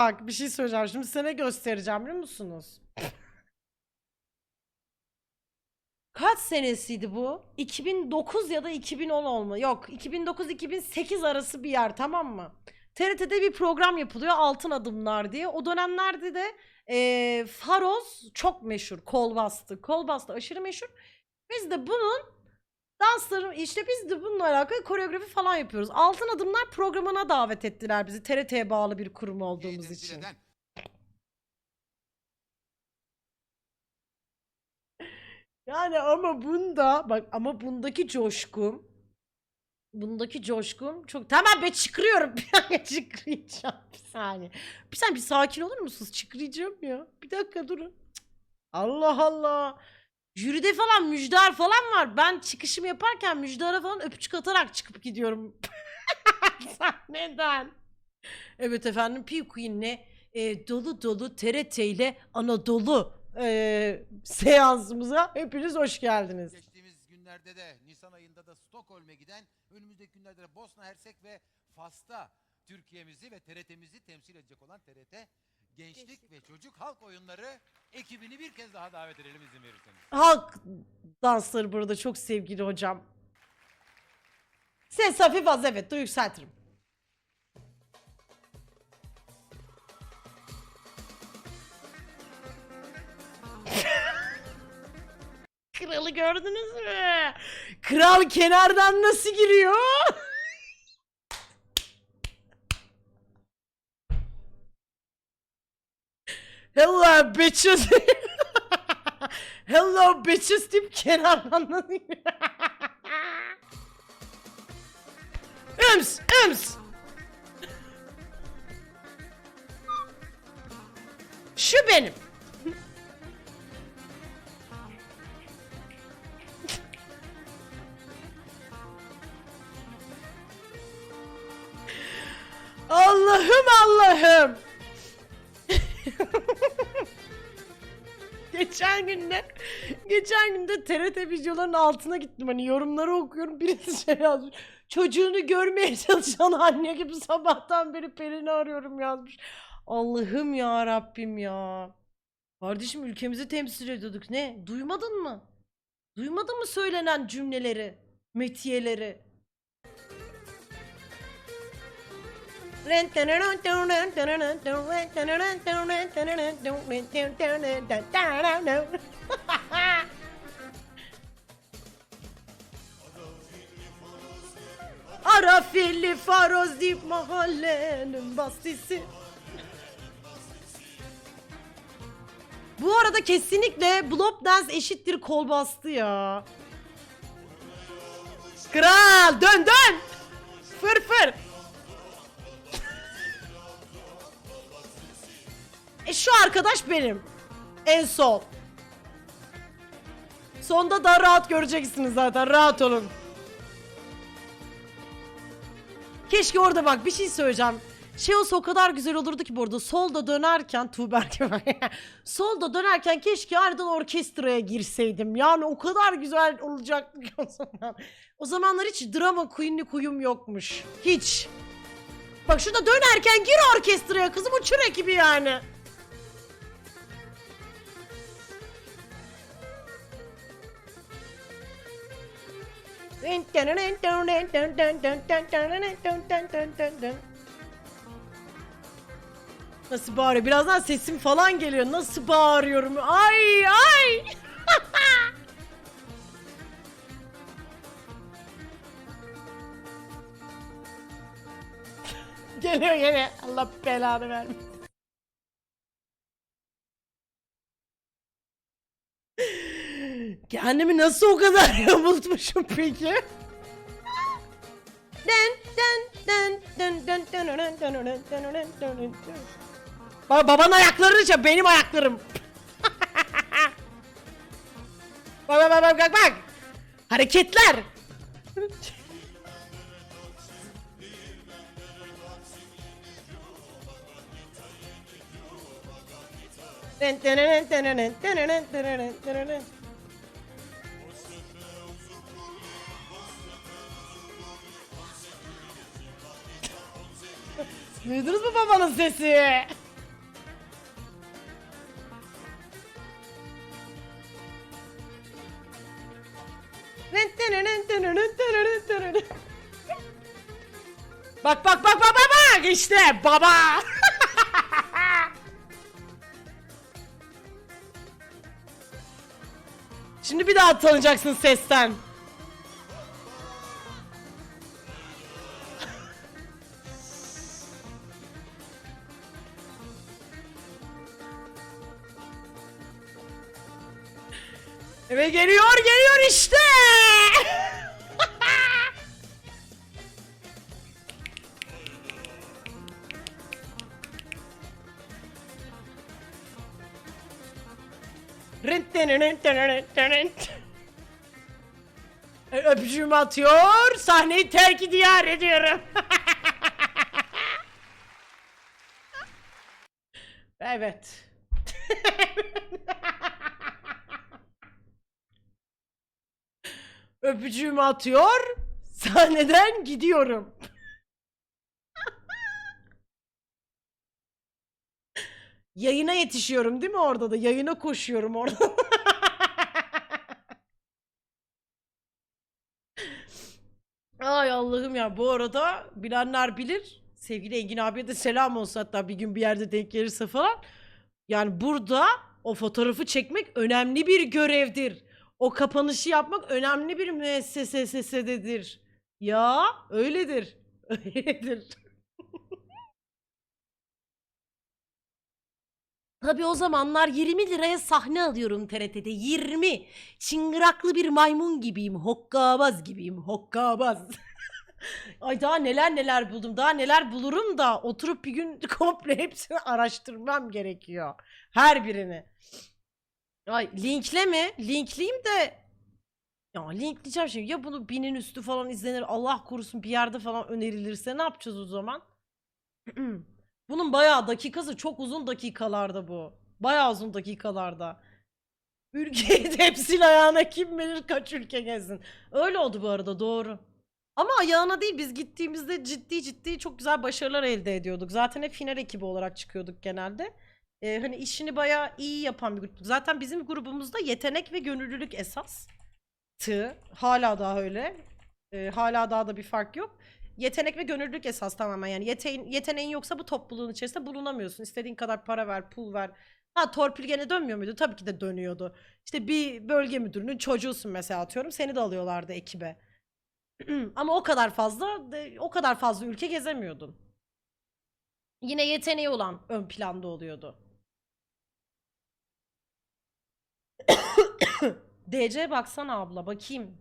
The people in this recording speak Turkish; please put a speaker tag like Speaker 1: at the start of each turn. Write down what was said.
Speaker 1: Bak bir şey söyleyeceğim. Şimdi ne göstereceğim biliyor musunuz? Kaç senesiydi bu? 2009 ya da 2010 olma. Yok 2009-2008 arası bir yer tamam mı? TRT'de bir program yapılıyor Altın Adımlar diye. O dönemlerde de eee Faroz çok meşhur. Kol bastı. Kol bastı aşırı meşhur. Biz de bunun dansları işte biz de bununla alakalı koreografi falan yapıyoruz. Altın Adımlar programına davet ettiler bizi. TRT'ye bağlı bir kurum olduğumuz için. Yani ama bunda bak ama bundaki coşkum bundaki coşkum çok tamam ben çıkıyorum bir dakika çıkıracağım bir saniye bir saniye bir sakin olur musunuz çıkıracağım ya bir dakika durun Cık. Allah Allah jüride falan müjdar falan var. Ben çıkışımı yaparken müjdara falan öpücük atarak çıkıp gidiyorum. Sahneden. Evet efendim P Queen'le e, dolu dolu TRT ile Anadolu e, seansımıza hepiniz hoş geldiniz.
Speaker 2: geçtiğimiz günlerde de Nisan ayında da Stockholm'e giden önümüzdeki günlerde de Bosna Hersek ve Fas'ta Türkiye'mizi ve TRT'mizi temsil edecek olan TRT Gençlik ve Çocuk Halk Oyunları ekibini bir kez daha davet edelim izin verirseniz.
Speaker 1: Halk dansları burada çok sevgili hocam. Ses hafif az evet dur yükseltirim. Kralı gördünüz mü? Kral kenardan nasıl giriyor? Hello bitches. Hello bitches deyip kenardan? Üms, üms. Şu benim. Allah'ım Allah'ım. Geçen günde geçen günde TRT videoların altına gittim hani yorumları okuyorum birisi şey yazmış. Çocuğunu görmeye çalışan anne gibi sabahtan beri Pelin'i arıyorum yazmış. Allah'ım ya Rabbim ya. Kardeşim ülkemizi temsil ediyorduk. Ne? Duymadın mı? Duymadın mı söylenen cümleleri, metiyeleri? Arafilli faroz deyip mahallenin bastisi. Bu arada kesinlikle Blob Dance eşittir kol bastı ya. Kral dön dön. Fır fır. E şu arkadaş benim. En sol. Sonda daha rahat göreceksiniz zaten. Rahat olun. Keşke orada bak bir şey söyleyeceğim. Şey olsa o kadar güzel olurdu ki bu arada solda dönerken Tuğber gibi solda dönerken keşke ardından orkestraya girseydim. Yani o kadar güzel olacaktı ki o zaman. O zamanlar hiç drama queen'lik uyum yokmuş. Hiç. Bak şurada dönerken gir orkestraya kızım uçur ekibi yani. Nasıl bağırıyor? Birazdan sesim falan geliyor. Nasıl bağırıyorum? Ay ay. geliyor gene. Allah belanı vermesin. Kendimi nasıl o kadar yamultmuşum peki? Den den den den den den den den den den den den den. Bak babanın ayakları işte benim ayaklarım. bak bak bak bak bak. Hareketler. Duydunuz mu babanın sesi? bak bak bak bak bak bak işte baba. Şimdi bir daha tanıyacaksın sesten. Ve geliyor geliyor işte. Öpücüğümü atıyor. Sahneyi terk diyar ediyorum. evet. Öpücüğümü atıyor. Sahneden gidiyorum. Yayına yetişiyorum değil mi orada da? Yayına koşuyorum orada. Ay Allah'ım ya bu arada bilenler bilir. Sevgili Engin abiye de selam olsun hatta bir gün bir yerde denk gelirse falan. Yani burada o fotoğrafı çekmek önemli bir görevdir. O kapanışı yapmak önemli bir müessesesededir. Ya öyledir. Öyledir. Tabii o zamanlar 20 liraya sahne alıyorum TRT'de. 20. Çıngıraklı bir maymun gibiyim. Hokkabaz gibiyim. Hokkabaz. Ay daha neler neler buldum. Daha neler bulurum da oturup bir gün komple hepsini araştırmam gerekiyor. Her birini. Ay linkle mi? Linkleyeyim de ya linkleyeceğim şimdi. Ya bunu binin üstü falan izlenir. Allah korusun bir yerde falan önerilirse ne yapacağız o zaman? Bunun bayağı dakikası çok uzun dakikalarda bu. Bayağı uzun dakikalarda. Ülkeyi temsil ayağına kim bilir kaç ülke gezsin. Öyle oldu bu arada doğru. Ama ayağına değil biz gittiğimizde ciddi ciddi çok güzel başarılar elde ediyorduk. Zaten hep final ekibi olarak çıkıyorduk genelde. Ee, hani işini bayağı iyi yapan bir grup. Zaten bizim grubumuzda yetenek ve gönüllülük esas. Tı. Hala daha öyle. Ee, hala daha da bir fark yok. Yetenek ve gönüllülük esas tamamen yani yeteğin, yeteneğin yoksa bu topluluğun içerisinde bulunamıyorsun. İstediğin kadar para ver, pul ver. Ha torpil gene dönmüyor muydu? Tabii ki de dönüyordu. İşte bir bölge müdürünün çocuğusun mesela atıyorum. Seni de alıyorlardı ekibe. Ama o kadar fazla o kadar fazla ülke gezemiyordun. Yine yeteneği olan ön planda oluyordu. DC baksana abla bakayım.